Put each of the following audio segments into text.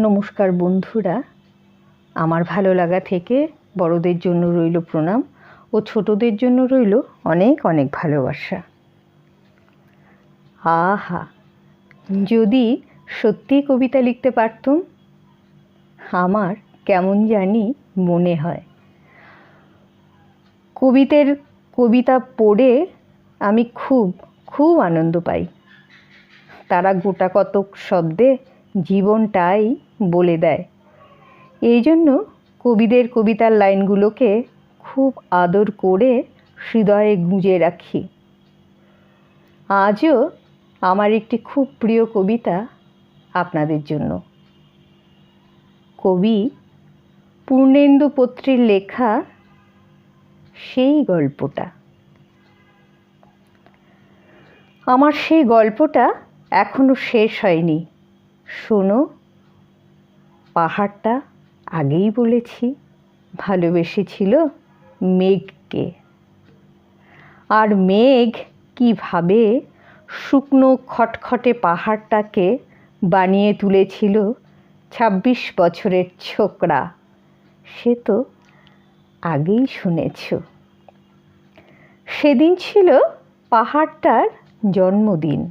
নমস্কার বন্ধুরা। আমার ভালো লাগা থেকে বড়দের জন্য রইল প্রণাম ও ছোটদের জন্য রইল অনেক অনেক ভালোবাসা। আহা, যদি সত্যি কবিতা লিখতে পারতুম, আমার কেমন জানি মনে হয়। কবিদের কবিতা পড়ে আমি খুব খুব আনন্দ পাই। তারা গোটা কতক শব্দে জীবনটাই বলে দেয়। এই জন্য কবিদের কবিতার লাইনগুলোকে খুব আদর করে হৃদয়ে গুঁজে রাখি। আজও আমার একটি খুব প্রিয় কবিতা আপনাদের জন্য। কবি পূর্ণেন্দু পত্রীর লেখা সেই গল্পটা। আমার সেই গল্পটা এখনও শেষ হয়নি। শোনো, পাহাড়টা আগেই বলেছি ভালোবেসেছিল মেঘকে। আর মেঘ কীভাবে শুকনো খটখটে পাহাড়টাকে বানিয়ে তুলেছিল ছাব্বিশ বছরের ছোকরা, সে তো আগেই শুনেছ। সেদিন ছিল পাহাড়টার জন্মদিন।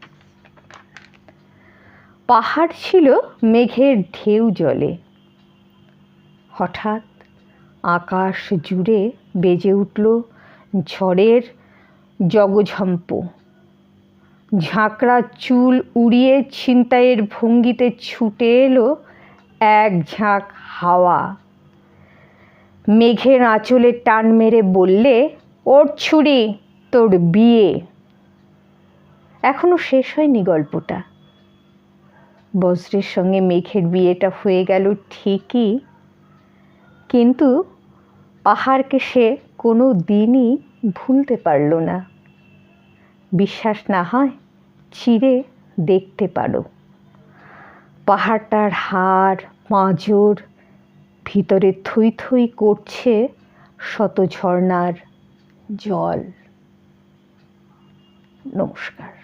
পাহাড় ছিল মেঘের ঢেউ জলে। হঠাৎ আকাশ জুড়ে বেজে উঠল ঝড়ের জগঝম্প। ঝাঁকড়া চুল উড়িয়ে ছিনতাইয়ের ভঙ্গিতে ছুটে এলো এক ঝাঁক হাওয়া। মেঘের আঁচলে টান মেরে বললে, ওর ছুরি, তোর বিয়ে। এখনও শেষ হয়নি গল্পটা। বজ্রের সঙ্গে মেঘের বিয়েটা হয়ে গেল ঠিকই। কিন্তু পাহাড়কে সে কোনো দিনই ভুলতে পারল না। বিশ্বাস না হয় চিরে দেখতে পারো। পাহাড়টার হাড় পাঁজর ভিতরে থই থই করছে শত ঝর্ণার জল। নমস্কার।